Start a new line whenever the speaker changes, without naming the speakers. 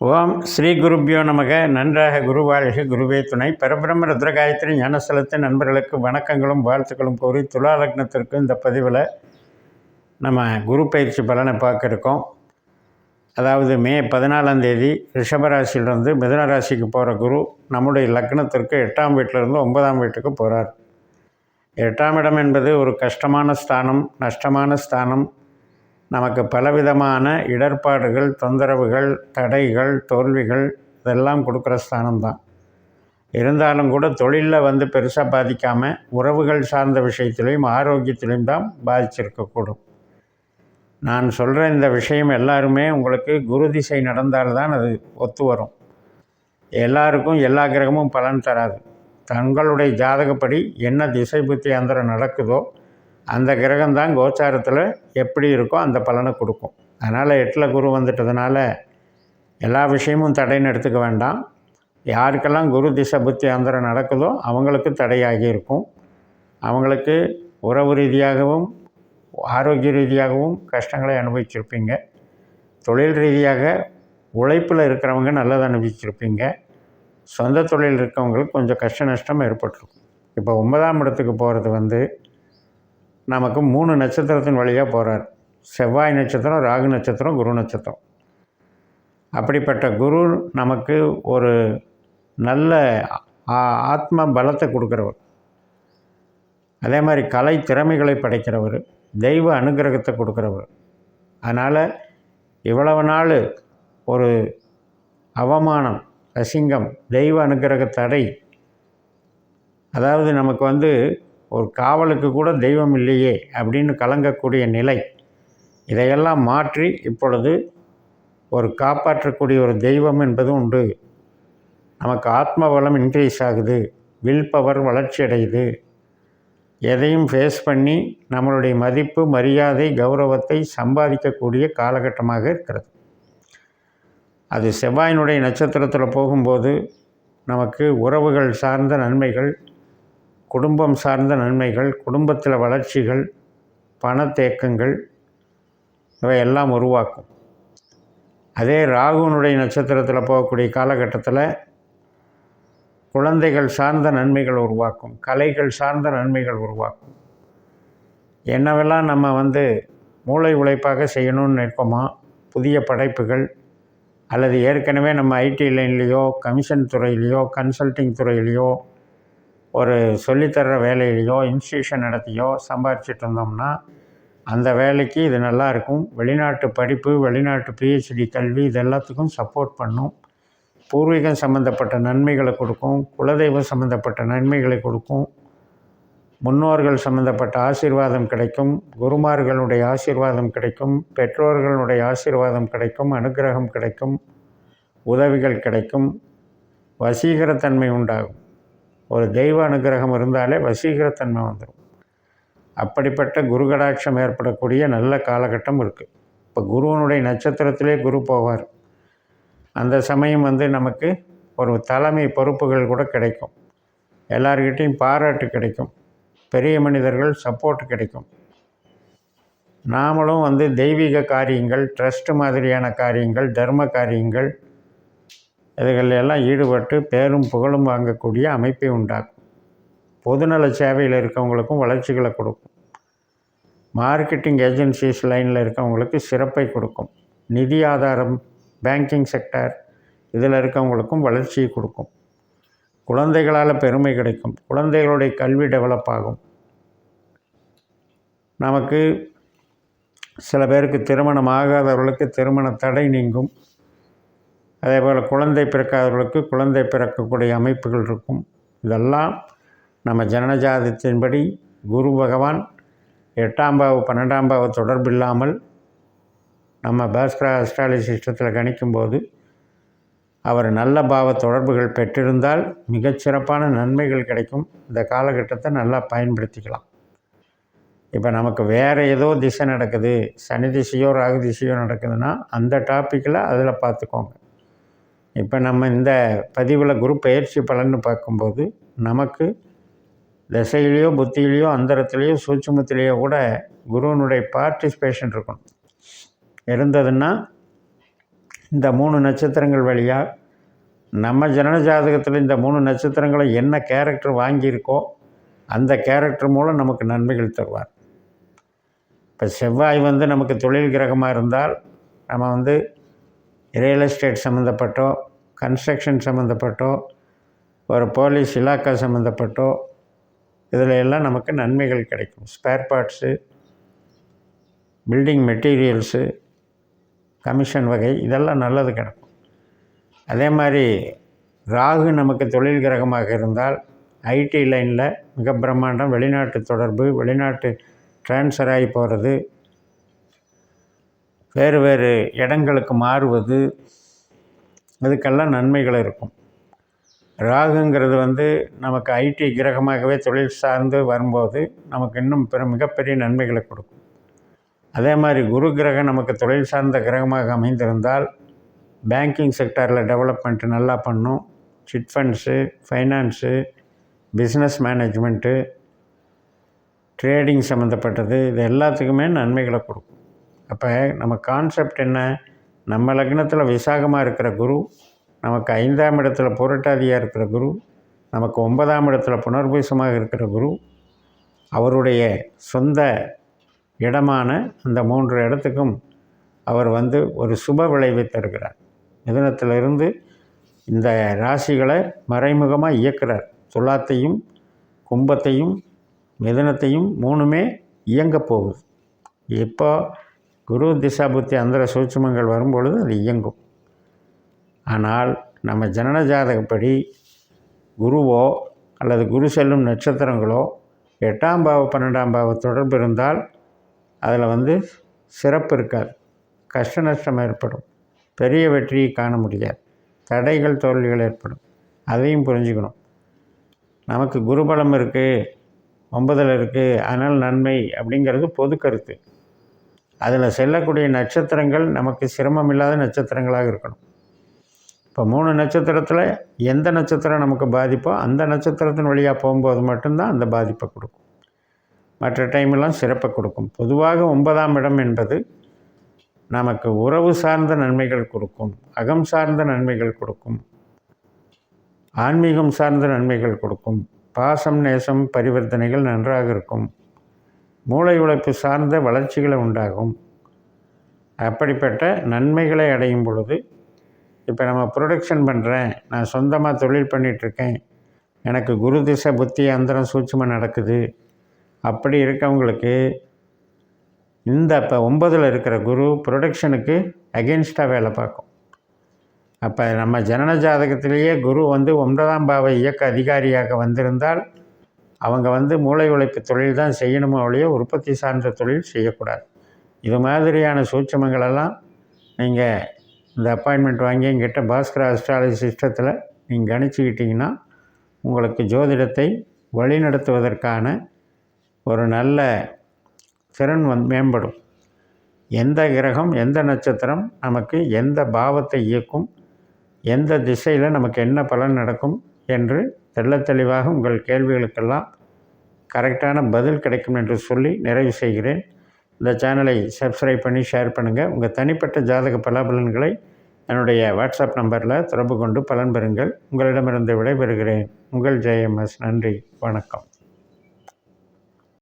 ஓம் ஸ்ரீ குருப்பியோ நமக. நன்றாக குருவாழ்க. குருவே துணை. பரபிரம்ம ருத்ரகாயத்ரி ஞானஸ்தலத்தின் நண்பர்களுக்கு வணக்கங்களும் வாழ்த்துக்களும் கூறி துலா லக்னத்திற்கு இந்த பதிவில் நம்ம குரு பயிற்சி பலனை பார்க்க இருக்கோம் அதாவது மே பதினாலாம் தேதி ரிஷபராசியிலிருந்து மிதன ராசிக்கு போகிற குரு நம்முடைய லக்னத்திற்கு எட்டாம் வீட்டிலிருந்து ஒன்பதாம் வீட்டுக்கு போகிறார் எட்டாம் இடம் என்பது ஒரு கஷ்டமான ஸ்தானம் நஷ்டமான ஸ்தானம் நமக்கு பலவிதமான இடர்பாடுகள் தொந்தரவுகள் தடைகள் தோல்விகள் இதெல்லாம் கொடுக்குற ஸ்தானம் தான் இருந்தாலும் கூட தொழிலில் வந்து பெருசாக பாதிக்காமல் உறவுகள் சார்ந்த விஷயத்திலையும் ஆரோக்கியத்திலையும் தான் பாதிச்சிருக்கக்கூடும். நான் சொல்கிற இந்த விஷயம் எல்லாருமே உங்களுக்கு குரு திசை நடந்தால்தான் அது ஒத்து வரும். எல்லாருக்கும் எல்லா கிரகமும் பலன் தராது. தங்களுடைய ஜாதகப்படி என்ன திசை புத்தி அந்தரம் நடக்குதோ அந்த கிரகம்தான் கோச்சாரத்தில் எப்படி இருக்கோ அந்த பலனை கொடுக்கும். அதனால் எட்டில் குரு வந்துட்டதுனால எல்லா விஷயமும் தடைன்னு எடுத்துக்க வேண்டாம். யாருக்கெல்லாம் குரு திசை புத்தி அந்தரம் நடக்குதோ அவங்களுக்கு தடையாகி இருக்கும். அவங்களுக்கு உறவு ரீதியாகவும் ஆரோக்கிய ரீதியாகவும் கஷ்டங்களை அனுபவிச்சிருப்பீங்க. தொழில் ரீதியாக உழைப்பில் இருக்கிறவங்க நல்லதை அனுபவிச்சிருப்பீங்க. சொந்த தொழில் இருக்கவங்களுக்கு கொஞ்சம் கஷ்ட நஷ்டம் ஏற்பட்டிருக்கும். இப்போ ஒன்பதாம் இடத்துக்கு போகிறது வந்து நமக்கு மூணு நட்சத்திரத்தின் வழியாக போகிறார் செவ்வாய் நட்சத்திரம் ராகு நட்சத்திரம் குரு நட்சத்திரம். அப்படிப்பட்ட குரு நமக்கு ஒரு நல்ல ஆத்ம பலத்தை கொடுக்குறவர். அதே மாதிரி கலை திறமைகளை படைக்கிறவர். தெய்வ அனுகிரகத்தை கொடுக்குறவர். அதனால் இவ்வளவு நாள் ஒரு அவமானம் அசிங்கம் தெய்வ அனுகிரக தடை அதாவது நமக்கு வந்து ஒரு காவலுக்கு கூட தெய்வம் இல்லையே அப்படின்னு கலங்கக்கூடிய நிலை. இதையெல்லாம் மாற்றி இப்பொழுது ஒரு காப்பாற்றக்கூடிய ஒரு தெய்வம் என்பது உண்டு. நமக்கு ஆத்ம பலம் இன்க்ரீஸ் ஆகுது வில் பவர் வளர்ச்சி அடையுது. எதையும் ஃபேஸ் பண்ணி நம்மளுடைய மதிப்பு மரியாதை கௌரவத்தை சம்பாதிக்கக்கூடிய காலகட்டமாக இருக்கிறது. அது செவ்வாயினுடைய நட்சத்திரத்தில் போகும்போது நமக்கு உறவுகள் சார்ந்த நன்மைகள் குடும்பம் சார்ந்த நன்மைகள் குடும்பத்தில் வளர்ச்சிகள் பணத்தேக்கங்கள் இவையெல்லாம் உருவாக்கும். அதே ராகுனுடைய நட்சத்திரத்தில் போகக்கூடிய காலகட்டத்தில் குழந்தைகள் சார்ந்த நன்மைகள் உருவாக்கும் கலைகள் சார்ந்த நன்மைகள் உருவாக்கும். என்னவெல்லாம் நம்ம வந்து மூளை உழைப்பாக செய்யணும்னு நிற்போமோ புதிய படைப்புகள் அல்லது ஏற்கனவே நம்ம ஐடி லைன்லேயோ கமிஷன் துறையிலையோ கன்சல்டிங் துறையிலையோ ஒரு சொல்லித்தர்ற வேலையிலையோ இன்ஸ்டியூஷன் நடத்தியோ சம்பாரிச்சிட்டு இருந்தோம்னா அந்த வேலைக்கு இது நல்லா இருக்கும் வெளிநாட்டு படிப்பு வெளிநாட்டு பிஹெச்டி கல்வி இது எல்லாத்துக்கும் சப்போர்ட் பண்ணும். பூர்வீகம் சம்மந்தப்பட்ட நன்மைகளை கொடுக்கும். குலதெய்வம் சம்மந்தப்பட்ட நன்மைகளை கொடுக்கும். முன்னோர்கள் சம்மந்தப்பட்ட ஆசீர்வாதம் கிடைக்கும். குருமார்களுடைய ஆசீர்வாதம் கிடைக்கும். பெற்றோர்களுடைய ஆசீர்வாதம் கிடைக்கும். அனுக்கிரகம் கிடைக்கும். உதவிகள் கிடைக்கும். வசீகரத்தன்மை உண்டாகும். ஒரு தெய்வ அனுக்கிரகம் இருந்தாலே வசீகரத்தன்மை வந்துடும் அப்படிப்பட்ட குரு கடாட்சம் ஏற்படக்கூடிய நல்ல காலகட்டம் இருக்குது இப்போ குருவனுடைய நட்சத்திரத்திலே குரு போவார். அந்த சமயம் வந்து நமக்கு ஒரு தலைமை பொறுப்புகள் கூட கிடைக்கும். எல்லார்கிட்டையும் பாராட்டு கிடைக்கும். பெரிய மனிதர்கள் சப்போர்ட் கிடைக்கும். நாமளும் வந்து தெய்வீக காரியங்கள் ட்ரஸ்ட் மாதிரியான காரியங்கள் தர்ம காரியங்கள் இதுகளில் எல்லாம் ஈடுபட்டு பேரும் புகழும் வாங்கக்கூடிய அமைப்பை உண்டாக்கும். பொதுநல சேவையில் இருக்கவங்களுக்கும் வளர்ச்சிகளை கொடுக்கும். மார்க்கெட்டிங் ஏஜென்சிஸ் லைனில் இருக்கவங்களுக்கு சிறப்பை கொடுக்கும். நிதி ஆதாரம் பேங்கிங் செக்டர் இதில் இருக்கவங்களுக்கும் வளர்ச்சியை கொடுக்கும். குழந்தைகளால் பெருமை கிடைக்கும். குழந்தைகளுடைய கல்வி டெவலப் ஆகும். நமக்கு சில பேருக்கு திருமணம் ஆகாதவர்களுக்கு திருமண தடை நீங்கும். அதே போல் குழந்தை பிறக்காதவர்களுக்கு குழந்தை பிறக்கக்கூடிய அமைப்புகள் இருக்கும். இதெல்லாம் நம்ம ஜனனஜாதத்தின்படி குரு பகவான் எட்டாம் பாவ பன்னெண்டாம் தொடர்பு தொடர்பில்லாமல் நம்ம பாஸ்கரா அஸ்ட்ராலஜி சிஸ்டத்தில் கணிக்கும்போது அவர் நல்ல பாவ தொடர்புகள் பெற்றிருந்தால் மிகச்சிறப்பான நன்மைகள் கிடைக்கும். இந்த காலகட்டத்தை நல்லா பயன்படுத்திக்கலாம். இப்போ நமக்கு வேறு ஏதோ திசை நடக்குது. சனி திசையோ ராகு திசையோ நடக்குதுன்னா அந்த டாப்பிக்கில் அதில் பார்த்துக்கோங்க. இப்போ நம்ம இந்த பதிவில் குரு பயிற்சி பலன்னு பார்க்கும்போது நமக்கு திசையிலையோ புத்தியிலையோ அந்தரத்துலேயோ சூட்சுமத்திலேயோ கூட குருவனுடைய பார்ட்டிசிபேஷன் இருக்கணும். இருந்ததுன்னா இந்த மூணு நட்சத்திரங்கள் வழியாக நம்ம ஜனன ஜாதகத்தில் இந்த மூணு நட்சத்திரங்களை என்ன கேரக்டர் வாங்கியிருக்கோ அந்த கேரக்டர் மூலம் நமக்கு நன்மைகள் தருவார். இப்போ செவ்வாய் வந்து நமக்கு தொழில் கிரகமாக இருந்தால் நம்ம வந்து ரியல் எஸ்டேட் சம்மந்தப்பட்டோ கன்ஸ்ட்ரக்ஷன் சம்மந்தப்பட்டோ ஒரு போலீஸ் இலாக்கா சம்மந்தப்பட்டோ இதில் எல்லாம் நமக்கு நன்மைகள் கிடைக்கும். Spare parts building materials commission வகை இதெல்லாம் நல்லது கிடைக்கும். அதே மாதிரி ராகு நமக்கு தொழில் கிரகமாக இருந்தால் ஐடி லைனில் மிக பிரம்மாண்டம் வெளிநாட்டு தொடர்பு வெளிநாட்டு ட்ரான்ஸ்ஃபர் ஆகி போகிறது வேறு வேறு இடங்களுக்கு மாறுவது இதுக்கெல்லாம் நன்மைகள் இருக்கும். ராகுங்கிறது வந்து நமக்கு ஐடி கிரகமாகவே தொழில் சார்ந்து வரும்போது நமக்கு இன்னும் பிற மிகப்பெரிய நன்மைகளை கொடுக்கும். அதே மாதிரி குரு கிரகம் நமக்கு தொழில் சார்ந்த கிரகமாக அமைந்திருந்தால் பேங்கிங் செக்டாரில் டெவலப்மெண்ட் நல்லா பண்ணும். Chit funds finance business management trading சம்மந்தப்பட்டது இது எல்லாத்துக்குமே நன்மைகளை கொடுக்கும். அப்போ நம்ம கான்செப்ட் என்ன? நம்ம லக்னத்தில் விசாகமாக இருக்கிற குரு நமக்கு ஐந்தாம் இடத்துல புரட்டாதியாக இருக்கிற குரு நமக்கு ஒன்பதாம் இடத்துல புனர்பூசமாக இருக்கிற குரு அவருடைய சொந்த இடமான அந்த மூன்று இடத்துக்கும் அவர் வந்து ஒரு சுப விளைவை தருகிறார். மிதனத்திலிருந்து இந்த ராசிகளை மறைமுகமாக இயக்கிறார். துலாத்தையும் கும்பத்தையும் மிதனத்தையும் மூணுமே இயங்க போகுது. இப்போ குரு திசாபுத்தி அந்தர சூட்சுமங்கள் வரும்பொழுது அது இயங்கும். ஆனால் நம்ம ஜனன ஜாதகப்படி குருவோ அல்லது குரு செல்லும் நட்சத்திரங்களோ எட்டாம் பாவ பன்னெண்டாம் பாவ தொடர்பு இருந்தால் அதில் வந்து சிறப்பு இருக்காது. கஷ்ட நஷ்டம் ஏற்படும். பெரிய வெற்றியை காண முடியாது. தடைகள் தோல்விகள் ஏற்படும். அதையும் புரிஞ்சுக்கணும். நமக்கு குருபலம் இருக்குது ஒன்பதில் இருக்குது அதனால் நன்மை அப்படிங்கிறது பொது கருத்து. அதில் செல்லக்கூடிய நட்சத்திரங்கள் நமக்கு சிரமம் இல்லாத நட்சத்திரங்களாக இருக்கணும். இப்போ மூணு நட்சத்திரத்தில் எந்த நட்சத்திரம் நமக்கு பாதிப்போ அந்த நட்சத்திரத்தின் வழியாக போகும்போது மட்டும்தான் அந்த பாதிப்பை கொடுக்கும். மற்ற டைமெல்லாம் சிறப்பை கொடுக்கும். பொதுவாக ஒன்பதாம் இடம் என்பது நமக்கு உறவு சார்ந்த நன்மைகள் கொடுக்கும். அகம் சார்ந்த நன்மைகள் கொடுக்கும். ஆன்மீகம் சார்ந்த நன்மைகள் கொடுக்கும். பாசம் நேசம் பரிவர்த்தனைகள் நன்றாக இருக்கும். மூளை உழைப்பு சார்ந்த வளர்ச்சிகளை உண்டாகும். அப்படிப்பட்ட நன்மைகளை அடையும் பொழுது இப்போ நம்ம ப்ரொடக்ஷன் பண்ணுறேன் நான் சொந்தமாக தொழில் பண்ணிகிட்ருக்கேன் எனக்கு குரு திசை புத்தி அந்தரம் சூட்சமாக நடக்குது. அப்படி இருக்கவங்களுக்கு இந்த இப்போ ஒன்பதில் இருக்கிற குரு ப்ரொடக்ஷனுக்கு அகென்ஸ்டாக வேலை பார்க்கும். அப்போ நம்ம ஜனன ஜாதகத்திலேயே குரு வந்து ஒன்பதாம் பாவ இயக்க அதிகாரியாக வந்திருந்தால் அவங்க வந்து மூளை உழைப்பு தொழில் தான் செய்யணுமோ ஒழிய உற்பத்தி சார்ந்த தொழில் செய்யக்கூடாது. இது மாதிரியான சூட்சமங்களெல்லாம் நீங்கள் இந்த அப்பாயின்மெண்ட் வாங்கி எங்கிட்ட பாஸ்கர அஸ்ட்ராலஜி சிஸ்டத்தில் நீங்கள் கணிச்சுக்கிட்டிங்கன்னா உங்களுக்கு ஜோதிடத்தை வழிநடத்துவதற்கான ஒரு நல்ல திறன் வந் மேம்படும். எந்த கிரகம் எந்த நட்சத்திரம் நமக்கு எந்த பாவத்தை இயக்கும் எந்த திசையில் நமக்கு என்ன பலன் நடக்கும் என்று தெள்ளத்தெளிவாக உங்கள் கேள்விகளுக்கெல்லாம் கரெக்டான பதில் கிடைக்கும் என்று சொல்லி நிறைவு செய்கிறேன். இந்த சேனலை சப்ஸ்கிரைப் பண்ணி ஷேர் பண்ணுங்கள் உங்கள் தனிப்பட்ட ஜாதக பலாபலன்களை என்னுடைய வாட்ஸ்அப் நம்பரில் தொடர்பு கொண்டு பலன் பெறுங்கள். உங்களிடமிருந்து விடைபெறுகிறேன். உங்கள் ஜெயம்எஸ். நன்றி. வணக்கம்.